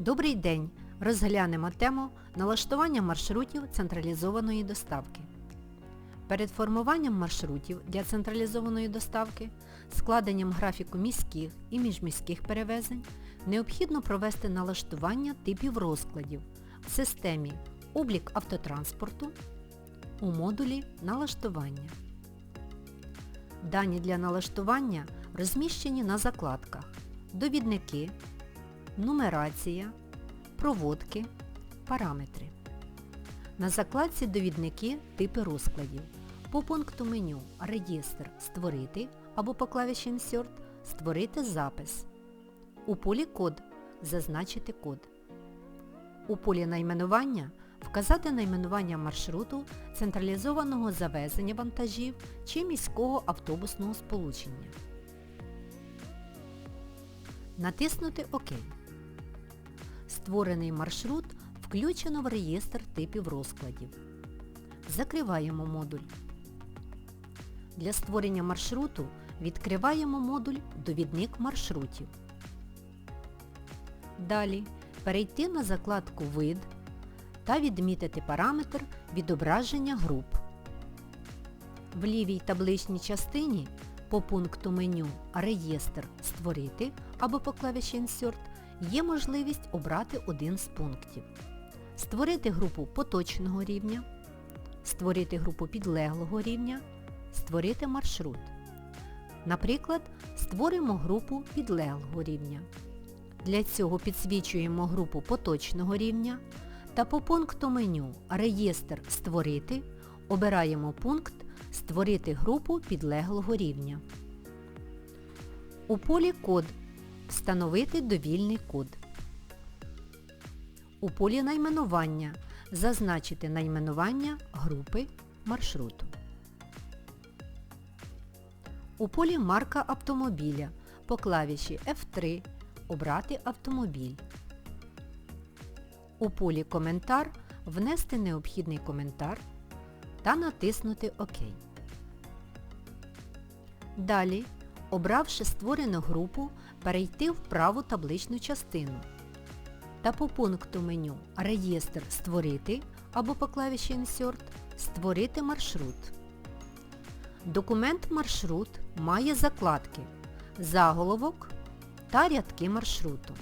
Добрий день! Розглянемо тему налаштування маршрутів централізованої доставки. Перед формуванням маршрутів для централізованої доставки, складенням графіку міських і міжміських перевезень, необхідно провести налаштування типів розкладів в системі Облік автотранспорту у модулі Налаштування. Дані для налаштування розміщені на закладках Довідники, Нумерація, Проводки, Параметри. На закладці Довідники типи розкладів. По пункту меню Реєстр Створити або по клавіші Insert Створити запис. У полі Код зазначити код. У полі найменування вказати найменування маршруту централізованого завезення вантажів чи міського автобусного сполучення. Натиснути ОК. Створений маршрут включено в реєстр типів розкладів. Закриваємо модуль. Для створення маршруту відкриваємо модуль Довідник маршрутів. Далі перейти на закладку Вид та відмітити параметр відображення груп. В лівій табличній частині по пункту меню Реєстр Створити або по клавіші Insert є можливість обрати один з пунктів. Створити групу поточного рівня, створити групу підлеглого рівня, створити маршрут. Наприклад, створимо групу підлеглого рівня. Для цього підсвічуємо групу поточного рівня та по пункту меню Реєстр Створити обираємо пункт Створити групу підлеглого рівня. У полі Код Встановити довільний код. У полі найменування зазначити найменування групи маршруту. У полі марка автомобіля по клавіші F3 обрати автомобіль. У полі Коментар внести необхідний коментар та натиснути ОК. Далі, обравши створену групу, перейти в праву табличну частину та по пункту меню Реєстр Створити або по клавіші Insert Створити маршрут. Документ маршрут має закладки Заголовок та рядки маршруту.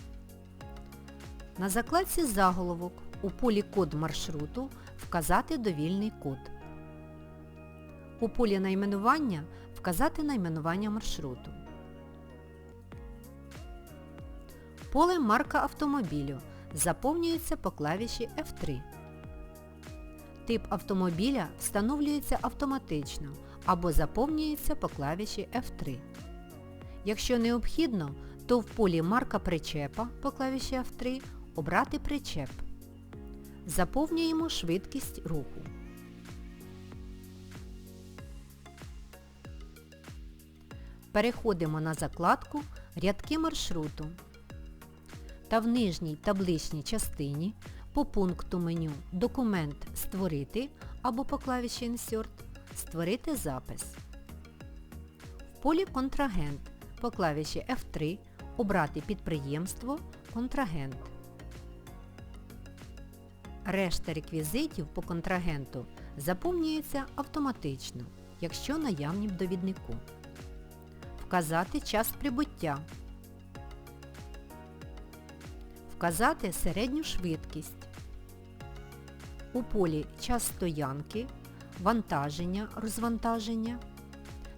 На закладці Заголовок у полі Код маршруту вказати довільний код. У полі найменування вказати найменування маршруту. Поле марка автомобілю заповнюється по клавіші F3. Тип автомобіля встановлюється автоматично або заповнюється по клавіші F3. Якщо необхідно, то в полі марка причепа по клавіші F3 обрати причеп. Заповнюємо швидкість руху. Переходимо на закладку Рядки маршруту та в нижній табличній частині по пункту меню Документ Створити або по клавіші Insert Створити запис. В полі Контрагент по клавіші F3 обрати підприємство Контрагент. Решта реквізитів по контрагенту заповнюється автоматично, якщо наявні в довіднику. Вказати час прибуття. Вказати середню швидкість. У полі час стоянки, вантаження, розвантаження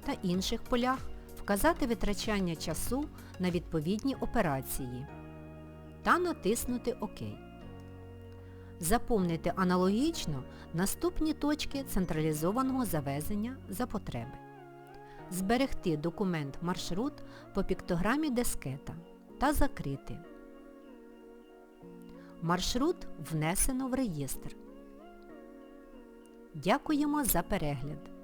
та інших полях вказати витрачання часу на відповідні операції та натиснути ОК. Заповнити аналогічно наступні точки централізованого завезення за потреби. Зберегти документ маршрут по піктограмі дискета та закрити. Маршрут внесено в реєстр. Дякуємо за перегляд!